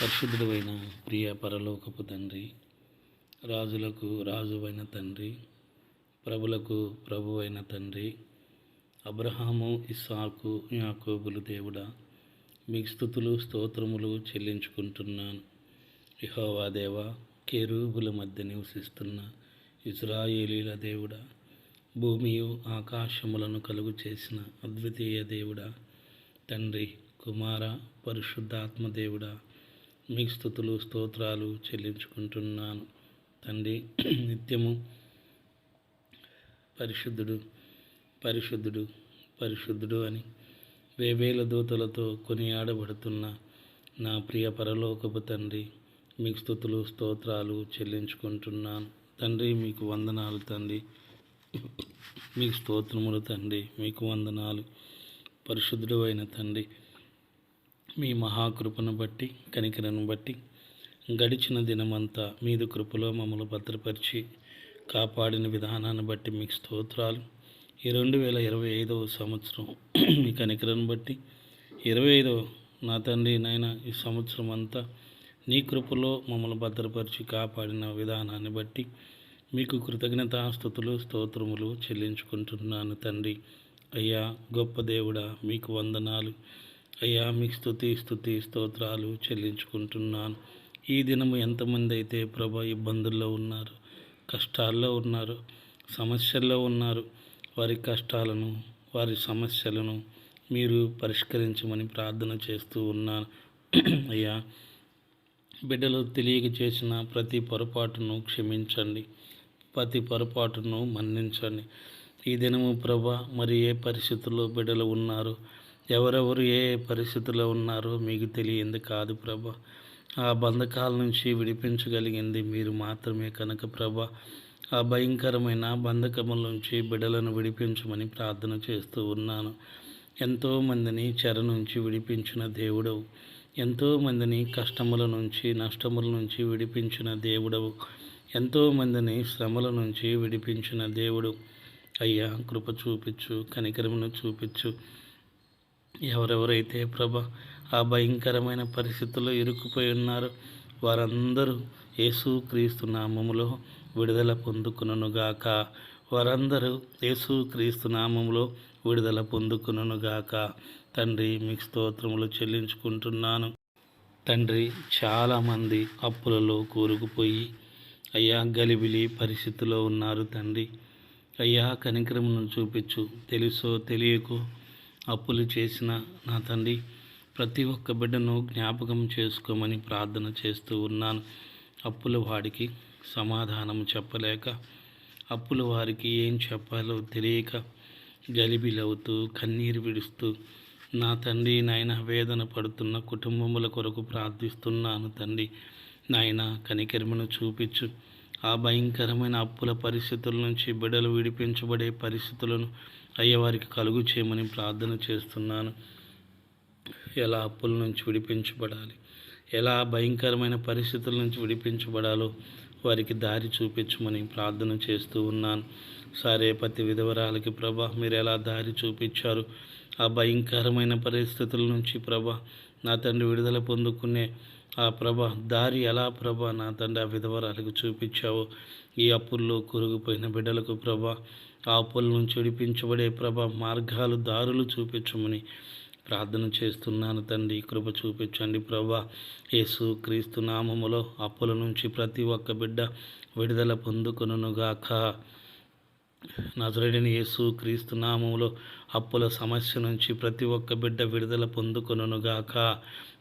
పరిశుద్ధుడైన ప్రియ పరలోకపు తండ్రి రాజులకు రాజువైన తండ్రి ప్రభులకు ప్రభువైన తండ్రి అబ్రహాము ఇస్సాకు యాకోబులు దేవుడా మీకు స్థుతులు స్తోత్రములు చెల్లించుకుంటున్నాను. యెహోవా దేవ కెరూబుల మధ్య నివసిస్తున్న ఇజ్రాయేలీల దేవుడా భూమియు ఆకాశములను కలుగు చేసిన అద్వితీయ దేవుడా తండ్రి కుమార పరిశుద్ధాత్మ దేవుడా మీకు స్థుతులు స్తోత్రాలు చెల్లించుకుంటున్నాను. తండ్రి నిత్యము పరిశుద్ధుడు పరిశుద్ధుడు పరిశుద్ధుడు అని వేవేల దూతలతో కొనియాడబడుతున్న నా ప్రియ పరలోకపు తండ్రి మీకు స్థుతులు స్తోత్రాలు చెల్లించుకుంటున్నాను. తండ్రి మీకు వందనాలు తండ్రి. మీకు స్తోత్రములు తండ్రి. మీకు వందనాలు. పరిశుద్ధుడు అయిన తండ్రి. మీ మహాకృపను బట్టి కనికరను బట్టి గడిచిన దినమంతా మీది కృపలో మమ్మల్ని భద్రపరిచి కాపాడిన విధానాన్ని బట్టి మీకు స్తోత్రాలు. ఈ రెండు వేల ఇరవై ఐదవ సంవత్సరం మీ కనికరను బట్టి ఇరవై ఐదవ నా తండ్రి నాయన ఈ సంవత్సరం అంతా నీ కృపలో మమ్మల్ని భద్రపరిచి కాపాడిన విధానాన్ని బట్టి మీకు కృతజ్ఞతాస్థుతులు స్తోత్రములు చెల్లించుకుంటున్నాను తండ్రి. అయ్యా గొప్ప దేవుడా మీకు వందనాలు. అయ్యా మీకు స్థుతి స్థుతి స్తోత్రాలు చెల్లించుకుంటున్నాను. ఈ దినము ఎంతమంది అయితే ప్రభ ఇబ్బందుల్లో ఉన్నారు కష్టాల్లో ఉన్నారు సమస్యల్లో ఉన్నారు వారి కష్టాలను వారి సమస్యలను మీరు పరిష్కరించమని ప్రార్థన చేస్తూ ఉన్నాను. అయ్యా బిడ్డలు తెలియక చేసిన ప్రతి పొరపాటును క్షమించండి ప్రతి పొరపాటును మన్నించండి. ఈ దినము ప్రభ మరి ఏ పరిస్థితుల్లో బిడ్డలు ఉన్నారు ఎవరెవరు ఏ పరిస్థితుల్లో ఉన్నారో మీకు తెలియంది కాదు ప్రభా. ఆ బంధకాల నుంచి విడిపించగలిగింది మీరు మాత్రమే కనుక ప్రభ. ఆ భయంకరమైన బంధకముల నుంచి బిడలను విడిపించమని ప్రార్థన చేస్తూ ఉన్నాను. ఎంతోమందిని చెర నుంచి విడిపించిన దేవుడవు. ఎంతోమందిని కష్టముల నుంచి నష్టముల నుంచి విడిపించిన దేవుడవు. ఎంతోమందిని శ్రమల నుంచి విడిపించిన దేవుడు. అయ్యా కృప చూపించు కనికరమును చూపించు. ఎవరెవరైతే ప్రభ ఆ భయంకరమైన పరిస్థితుల్లో ఇరుక్కుపోయి ఉన్నారో వారందరూ యేసుక్రీస్తు నామములో విడుదల పొందుకునుగాక వారందరూ యేసుక్రీస్తు నామములో విడుదల పొందుకునుగాక తండ్రి మీకు స్తోత్రములు చెల్లించుకుంటున్నాను. తండ్రి చాలామంది అప్పులలో కూరుకుపోయి అయ్యా గలిబిలి పరిస్థితిలో ఉన్నారు తండ్రి. అయ్యా కనికరమును చూపించు. తెలుసో తెలియకో అప్పులు చేసిన నా తండ్రి ప్రతి ఒక్క బిడ్డను జ్ఞాపకం చేసుకోమని ప్రార్థన చేస్తూ ఉన్నాను. అప్పుల వాడికి సమాధానం చెప్పలేక అప్పుల వారికి ఏం చెప్పాలో తెలియక గలిబిలవుతూ కన్నీరు విడుస్తూ నా తండ్రి నాయన వేదన పడుతున్న కుటుంబముల కొరకు ప్రార్థిస్తున్నాను తండ్రి. నాయన కనికరమును చూపించు. ఆ భయంకరమైన అప్పుల పరిస్థితుల నుంచి బిడలు విడిపించబడే పరిస్థితులను అయ్యవారికి కలుగు చేయమని ప్రార్థన చేస్తున్నాను. ఎలా అప్పుల నుంచి విడిపించబడాలి? ఎలా భయంకరమైన పరిస్థితుల నుంచి విడిపించబడాలో వారికి దారి చూపించమని ప్రార్థన చేస్తూ ఉన్నాను. సరే ప్రతి విధవరాలకి ప్రభా మీరు ఎలా దారి చూపించారు? ఆ భయంకరమైన పరిస్థితుల నుంచి ప్రభా నా తండ్రి విడుదల పొందుకునే ఆ ప్రభ దారి ఎలా ప్రభ నా తండ్రి ఆ విధవరాలకు చూపించావో? ఈ అప్పుల్లో కురుగుపోయిన బిడ్డలకు ప్రభ పాపుల నుంచి విడిపించబడే ప్రభ మార్గాలు దారులు చూపించమని ప్రార్థన చేస్తున్నాను తండ్రి. కృప చూపించండి ప్రభా. యేసు క్రీస్తు నామములో అప్పుల నుంచి ప్రతి ఒక్క బిడ్డ విడుదల పొందుకొనుగాక నజరుడిని యేసు క్రీస్తు నామములో అప్పుల సమస్య నుంచి ప్రతి ఒక్క బిడ్డ విడుదల పొందుకొనుగాక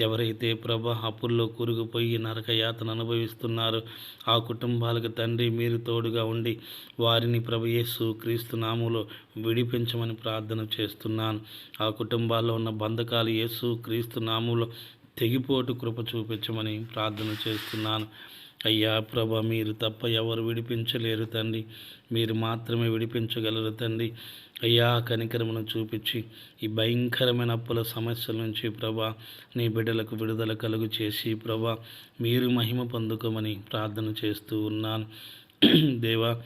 ఎవరైతే ప్రభ అప్పుల్లో కూరుకుపోయి నరకయాతను అనుభవిస్తున్నారో ఆ కుటుంబాలకు తండ్రి మీరు తోడుగా ఉండి వారిని ప్రభు యేసు క్రీస్తు నామంలో విడిపించమని ప్రార్థన చేస్తున్నాను. ఆ కుటుంబాల్లో ఉన్న బంధకాలు యేసు క్రీస్తు నామంలో తెగిపోటు కృప చూపించమని ప్రార్థన చేస్తున్నాను. అయ్యా ప్రభ మీరు తప్ప ఎవరు విడిపించలేరు తండ్రి. మీరు మాత్రమే విడిపించగలరు తండ్రి. అయ్యా కనికరమును చూపించి ఈ భయంకరమైన అప్పుల సమస్యల నుంచి ప్రభా నీ బిడ్డలకు విడుదల కలుగు చేసి ప్రభా మీరు మహిమ పొందుకోమని ప్రార్థన చేస్తూ ఉన్నాను. దేవా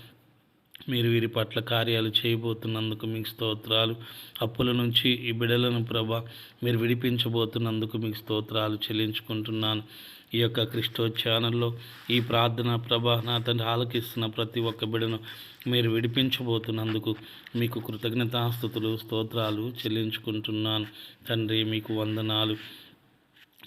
మీరు వీరి పట్ల కార్యాలు చేయబోతున్నందుకు మీకు స్తోత్రాలు. అప్పుల నుంచి ఈ బిడలను ప్రభ మీరు విడిపించబోతున్నందుకు మీకు స్తోత్రాలు చెల్లించుకుంటున్నాను. ఈ యొక్క క్రిస్టో ఛానల్లో ఈ ప్రార్థన ప్రభాన తండ్రి ఆలకిస్తున్న ప్రతి ఒక్క బిడను మీరు విడిపించబోతున్నందుకు మీకు కృతజ్ఞతాస్థుతులు స్తోత్రాలు చెల్లించుకుంటున్నాను. తండ్రి మీకు వందనాలు.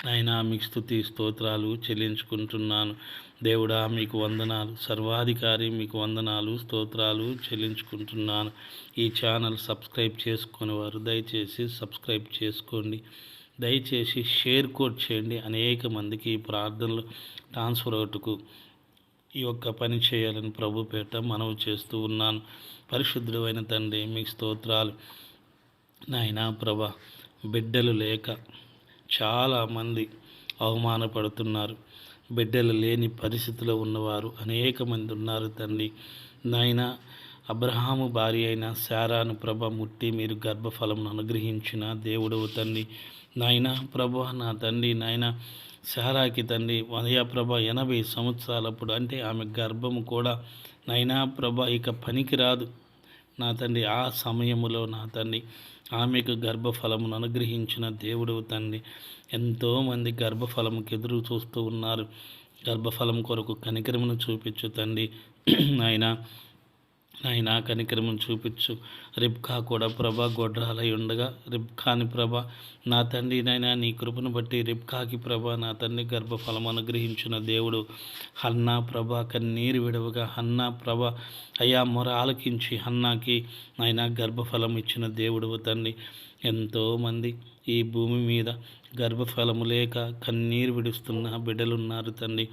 అయినా మీకు స్థుతి స్తోత్రాలు చెల్లించుకుంటున్నాను. దేవుడా మీకు వందనాలు. సర్వాధికారి మీకు వందనాలు స్తోత్రాలు చెల్లించుకుంటున్నాను. ఈ ఛానల్ సబ్స్క్రైబ్ చేసుకునేవారు దయచేసి సబ్స్క్రైబ్ చేసుకోండి. దయచేసి షేర్ కోడ్ చేయండి. అనేక మందికి ఈ ప్రార్థనలు ట్రాన్స్ఫర్ అవుట్కు ఈ యొక్క పని చేయాలని ప్రభు పేట మనవి చేస్తూ ఉన్నాను. పరిశుద్ధుడైన తండ్రి మీకు స్తోత్రాలు. నాయనా ప్రభ బిడ్డలు లేక చాలామంది అవమానపడుతున్నారు. బిడ్డలు లేని పరిస్థితిలో ఉన్నవారు అనేక మంది ఉన్నారు తండ్రి. నాయన అబ్రహాము భార్య అయిన శారాను ప్రభ ముట్టి మీరు గర్భఫలమును అనుగ్రహించిన దేవుడవు తండ్రి. నాయన ప్రభు నా తండ్రి నాయన శారాకి తండ్రి వదయా ప్రభ ఎనభై సంవత్సరాలప్పుడు అంటే ఆమె గర్భము కూడా నైనా ప్రభ ఇక పనికి రాదు నా తండ్రి ఆ సమయములో నా తండ్రి ఆమెకు గర్భఫలమును అనుగ్రహించిన దేవుడు తండ్రి. ఎంతోమంది గర్భఫలముకి ఎదురు చూస్తూ ఉన్నారు. గర్భఫలం కొరకు కనికరమును చూపించు తండ్రి. ఆయన నాయన కనికరమును చూపించు. రిబ్కా కూడా ప్రభ గొడ్రాలై ఉండగా రిబ్కాని ప్రభ నా తండ్రి నాయన నీ కృపను బట్టి రిబ్కాకి ప్రభ నా తండ్రి గర్భఫలం అనుగ్రహించిన దేవుడు. హన్నా ప్రభ కన్నీరు విడవగా హన్నా ప్రభ అయా మొర ఆలకించి హన్నాకి నాయన గర్భఫలం ఇచ్చిన దేవుడు తండ్రి. ఎంతోమంది ఈ భూమి మీద గర్భఫలము లేక కన్నీరు విడుస్తున్న బిడ్డలున్నారు తండ్రి.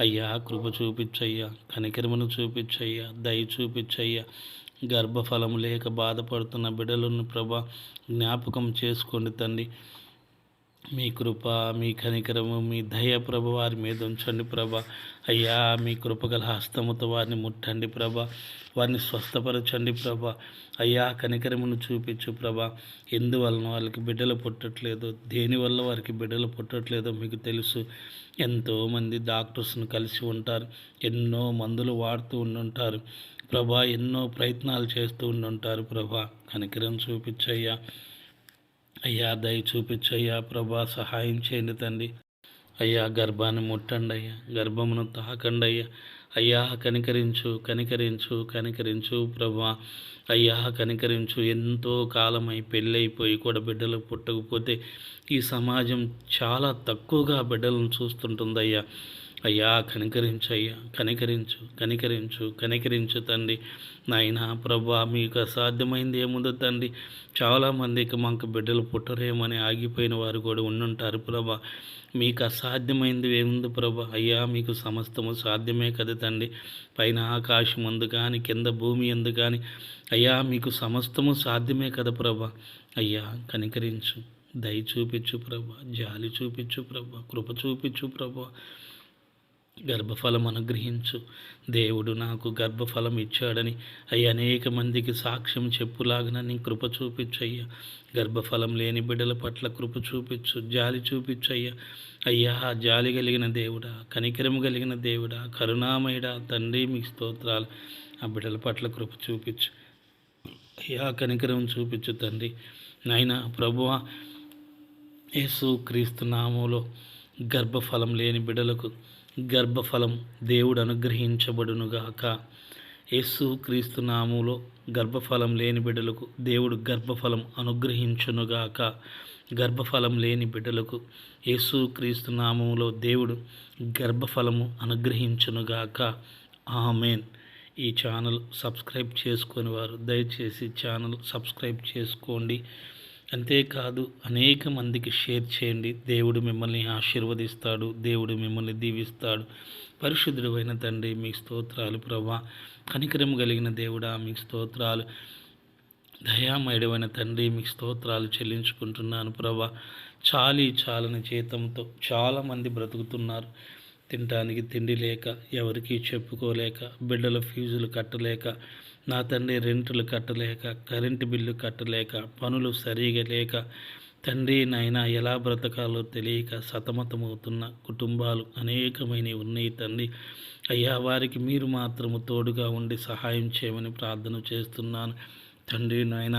అయ్యా కృప చూపించయ్యా కనికరమును చూపించయ్యా దయ చూపించయ్యా గర్భఫలము లేక బాధపడుతున్న బిడలను ప్రభ జ్ఞాపకం చేసుకోండి తండ్రి. మీ కృప మీ కనికరము మీ దయ ప్రభ వారి మీద ఉంచండి ప్రభ. అయ్యా మీ కృపగల హస్తముతో వారిని ముట్టండి ప్రభ. వారిని స్వస్థపరచండి ప్రభ. అయ్యా కనికరమును చూపించు ప్రభ. ఎందువలన వాళ్ళకి బిడ్డలు పుట్టట్లేదు? దేనివల్ల వారికి బిడ్డలు పుట్టట్లేదో మీకు తెలుసు. ఎంతోమంది డాక్టర్స్ను కలిసి ఉంటారు. ఎన్నో మందులు వాడుతూ ఉండుంటారు. ప్రభా ఎన్నో ప్రయత్నాలు చేస్తూ ఉండుంటారు ప్రభా. కనికరం చూపించయ్యా. అయ్యా దయ చూపించయ్యా ప్రభా సహాయం చేయండి తండ్రి. అయ్యా గర్భాన్ని ముట్టండి అయ్యా గర్భమును తాకండి అయ్యా అయ్యా కనికరించు కనికరించు కనికరించు ప్రభా. అయ్యా కనికరించు. ఎంతో కాలమై పెళ్ళైపోయి కూడా బిడ్డలు పుట్టకపోతే ఈ సమాజం చాలా తక్కువగా బిడ్డలను చూస్తుంటుంది అయ్యా కనికరించు అయ్యా కనికరించు కనికరించు కనికరించు తండ్రి. నాయన ప్రభా మీకు అసాధ్యమైంది ఏముందో తండ్రి? చాలామందికి మాకు బిడ్డలు పుట్టరేమని ఆగిపోయిన వారు కూడా ఉండుంటారు ప్రభా. మీకు అసాధ్యమైంది ఏముంది ప్రభా? అయ్యా మీకు సమస్తము సాధ్యమే కదా తండ్రి. పైన ఆకాశం అందు కానీ కింద భూమి ఎందు కానీ అయ్యా మీకు సమస్తము సాధ్యమే కదా ప్రభా. అయ్యా కనికరించు దయ చూపించు ప్రభా జాలి చూపించు ప్రభా కృప చూపించు ప్రభా. గర్భఫలం అనుగ్రహించు. దేవుడు నాకు గర్భఫలం ఇచ్చాడని అయ్యి అనేక మందికి సాక్ష్యం చెప్పులాగిన నీ కృప చూపించు అయ్యా గర్భఫలం లేని బిడ్డల పట్ల కృప చూపించు జాలి చూపించు అయ్యా అయ్యా జాలి కలిగిన దేవుడా కనికరం కలిగిన దేవుడా కరుణామయుడా తండ్రి మీ స్తోత్రాలు. ఆ బిడ్డల పట్ల కృప చూపించు. అయ్యా కనికరం చూపించు తండ్రి. నాయన ప్రభువా యేసు క్రీస్తు నామంలో గర్భఫలం లేని బిడ్డలకు గర్భఫలం దేవుడు అనుగ్రహించబడునుగాక. యేసు క్రీస్తు నామంలో గర్భఫలం లేని బిడ్డలకు దేవుడు గర్భఫలం అనుగ్రహించునుగాక. గర్భఫలం లేని బిడ్డలకు యేసు క్రీస్తు నామములో దేవుడు గర్భఫలము అనుగ్రహించునుగాక. ఆమెన్. ఈ ఛానల్ సబ్స్క్రైబ్ చేసుకుని వారు దయచేసి ఛానల్ సబ్స్క్రైబ్ చేసుకోండి. అంతేకాదు అనేక మందికి షేర్ చేయండి. దేవుడు మిమ్మల్ని ఆశీర్వదిస్తాడు. దేవుడు మిమ్మల్ని దీవిస్తాడు. పరిశుద్ధుడు అయిన తండ్రి మీ స్తోత్రాలు ప్రభా. కనికరం కలిగిన దేవుడా మీ స్తోత్రాలు. దయామయుడమైన తండ్రి మీకు స్తోత్రాలు చెల్లించుకుంటున్నాను ప్రభా. చాలీ చాలని జీతంతో చాలామంది బ్రతుకుతున్నారు. తినడానికి తిండి లేక ఎవరికీ చెప్పుకోలేక బిడ్డల ఫీజులు కట్టలేక నా తండ్రి రెంట్లు కట్టలేక కరెంటు బిల్లు కట్టలేక పనులు సరిగా లేక తండ్రి నాయన ఎలా బ్రతకాలో తెలియక సతమతమవుతున్న కుటుంబాలు అనేకమైనవి ఉన్నాయి తండ్రి. అయ్యా వారికి మీరు మాత్రము తోడుగా ఉండి సహాయం చేయమని ప్రార్థన చేస్తున్నాను. తండ్రి నాయన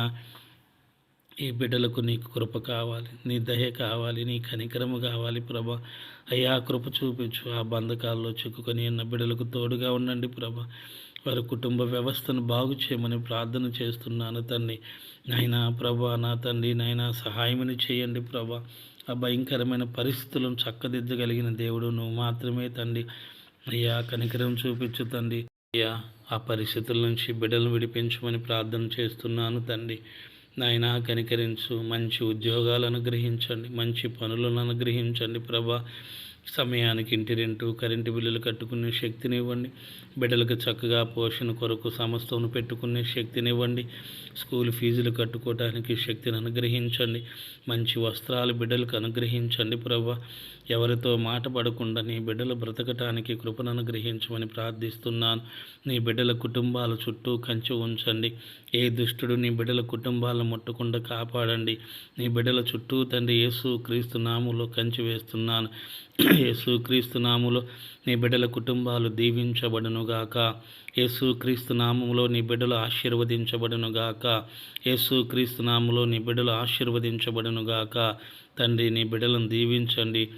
ఈ బిడ్డలకు నీ కృప కావాలి నీ దయ కావాలి నీ కనికరము కావాలి ప్రభా. అయ్యా కృప చూపించు ఆ బంధకాల్లో చిక్కుకొని ఉన్న బిడలకు తోడుగా ఉండండి ప్రభ. వారి కుటుంబ వ్యవస్థను బాగు చేయమని ప్రార్థన చేస్తున్నాను తండ్రి నాయనా ప్రభా నా తండ్రి నాయనా సహాయమని చేయండి ప్రభా. ఆ భయంకరమైన పరిస్థితులను చక్కదిద్దగలిగిన దేవుడు నువ్వు మాత్రమే తండ్రి. అయ్యా కనికరం చూపించు తండ్రి. అయ్యా ఆ పరిస్థితుల నుంచి బిడ్డలను విడిపించమని ప్రార్థన చేస్తున్నాను తండ్రి. నాయన కనికరించు. మంచి ఉద్యోగాలు అనుగ్రహించండి. మంచి పనులను అనుగ్రహించండి ప్రభా. సమయానికి ఇంటి రెంటు కరెంటు బిల్లులు కట్టుకునే శక్తినివ్వండి. బిడ్డలకు చక్కగా పోషణ కొరకు సంస్థను పెట్టుకునే శక్తినివ్వండి. స్కూల్ ఫీజులు కట్టుకోవడానికి శక్తిని అనుగ్రహించండి. మంచి వస్త్రాలు బిడ్డలకు అనుగ్రహించండి ప్రభా. ఎవరితో మాట పడకుండా నీ బిడ్డలు బ్రతకటానికి కృపను అనుగ్రహించమని ప్రార్థిస్తున్నాను. నీ బిడ్డల కుటుంబాల చుట్టూ కంచి ఉంచండి. ఏ దుష్టుడు నీ బిడ్డల కుటుంబాలను ముట్టకుండా కాపాడండి. నీ బిడ్డల చుట్టూ తండ్రి యేసు క్రీస్తు నాములో కంచి వేస్తున్నాను. యేసు క్రీస్తు నాములో నీ బిడ్డల కుటుంబాలు దీవించబడునుగాక. యేసు క్రీస్తు నామములో నీ బిడ్డలు ఆశీర్వదించబడునుగాక. యేసు క్రీస్తు నామములో నీ బిడ్డలు ఆశీర్వదించబడునుగాక. తండ్రి నీ బిడ్డలను దీవించండి.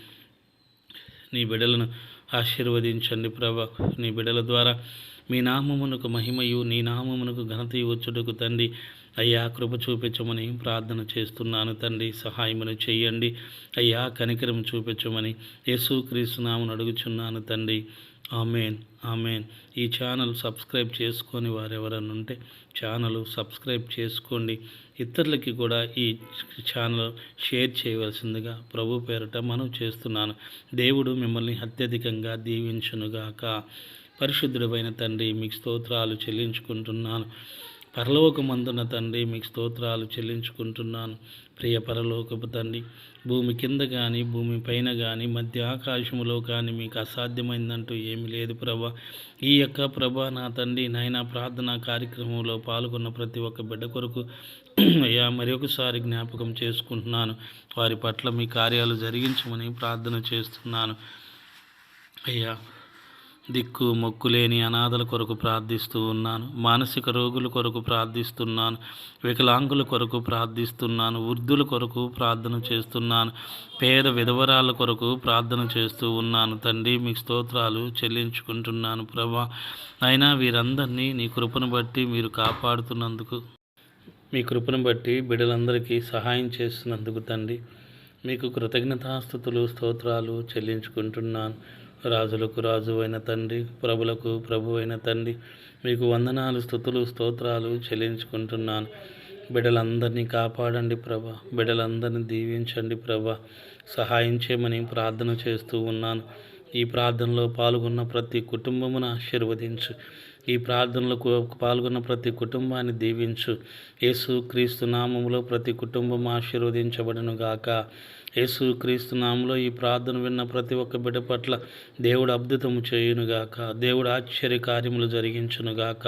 నీ బిడలను ఆశీర్వదించండి ప్రభ. నీ బిడల ద్వారా మీ నామమునకు మహిమయు నీ నామమునకు ఘనతయు వచ్చుటకు తండ్రి. అయ్యా కృప చూపించమని ప్రార్థన చేస్తున్నాను తండ్రి. సహాయమును చేయండి. అయ్యా కనికరం చూపించమని యేసుక్రీస్తునామను అడుగుచున్నాను తండ్రి. Amen amen. ఈ ఛానల్ సబ్స్క్రైబ్ చేసుకొని వారు ఎవరైనా ఉంటే ఛానల్ సబ్స్క్రైబ్ చేసుకోండి. ఇతరులకి కూడా ఈ ఛానల్ షేర్ చేయవలసిందిగా ప్రభు పేరట మనం చేస్తున్నాను. దేవుడు మిమ్మల్ని అత్యధికంగా దీవించునుగాక. పరిశుద్ధుడమైన తండ్రి మీకు స్తోత్రాలు చెల్లించుకుంటున్నాను. పరలోకమందున తండ్రి మీకు స్తోత్రాలు చెల్లించుకుంటున్నాను. ప్రియ పరలోకపు తండ్రి భూమి కింద కానీ భూమి పైన కానీ మధ్య ఆకాశములో కానీ మీకు అసాధ్యమైందంటూ ఏమీ లేదు ప్రభా. ఈ యొక్క ప్రభా నా తండ్రి నాయన ప్రార్థనా కార్యక్రమంలో పాల్గొన్న ప్రతి ఒక్క బిడ్డ కొరకు అయ్యా మరి ఒకసారి జ్ఞాపకం చేసుకుంటున్నాను. వారి పట్ల మీ కార్యాలు జరిగించమని ప్రార్థన చేస్తున్నాను. అయ్యా దిక్కు మొక్కులేని అనాథల కొరకు ప్రార్థిస్తూ ఉన్నాను. మానసిక రోగుల కొరకు ప్రార్థిస్తున్నాను. వికలాంగుల కొరకు ప్రార్థిస్తున్నాను. వృద్ధుల కొరకు ప్రార్థన చేస్తున్నాను. పేద విధవరాల కొరకు ప్రార్థన చేస్తూ ఉన్నాను. తండ్రి మీ స్తోత్రాలు చెల్లించుకుంటున్నాను ప్రభా. అయినా వీరందరినీ నీ కృపను బట్టి మీరు కాపాడుతున్నందుకు మీ కృపను బట్టి బిడ్డలందరికీ సహాయం చేస్తున్నందుకు తండ్రి మీకు కృతజ్ఞతాస్థుతులు స్తోత్రాలు చెల్లించుకుంటున్నాను. రాజులకు రాజు అయిన తండ్రి ప్రభులకు ప్రభు అయిన తండ్రి మీకు వందనాలు స్థుతులు స్తోత్రాలు చెల్లించుకుంటున్నాను. బిడ్డలందరినీ కాపాడండి ప్రభ. బిడ్డలందరినీ దీవించండి ప్రభ. సహాయం చేయమని ప్రార్థన చేస్తూ ఉన్నాను. ఈ ప్రార్థనలో పాల్గొన్న ప్రతి కుటుంబమును ఆశీర్వదించు. ఈ ప్రార్థనలో పాల్గొన్న ప్రతి కుటుంబాన్ని దీవించు. యేసు క్రీస్తు నామములో ప్రతి కుటుంబం ఆశీర్వదించబడను గాక యేసు క్రీస్తు నామంలో ఈ ప్రార్థన విన్న ప్రతి ఒక్క బిడ్డ పట్ల దేవుడు అద్భుతము చేయునుగాక దేవుడు ఆశ్చర్య కార్యములు జరిగించునుగాక.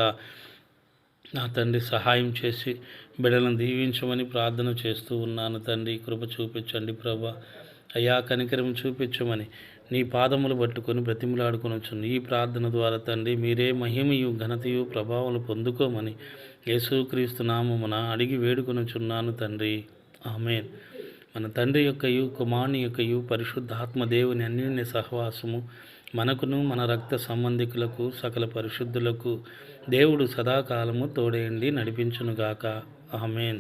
నా తండ్రి సహాయం చేసి బిడ్డలను దీవించమని ప్రార్థన చేస్తూ ఉన్నాను తండ్రి. కృప చూపించండి ప్రభా. అయ్యా కనికరం చూపించమని నీ పాదములు పట్టుకొని బ్రతిమలాడుకొనొచ్చును ఈ ప్రార్థన ద్వారా తండ్రి మీరే మహిమయు ఘనతయు ప్రభావాలు పొందుకోమని యేసుక్రీస్తు నామమున అడిగి వేడుకొనుచున్నాను తండ్రి. ఆమెన్. మన తండ్రి యొక్కయు కుమారుని యొక్కయు పరిశుద్ధాత్మ దేవుని అన్యోన్య సహవాసము మనకును మన రక్త సంబంధికులకు సకల పరిశుద్ధులకు దేవుడు సదాకాలము తోడేయండి నడిపించునుగాక. ఆమెన్.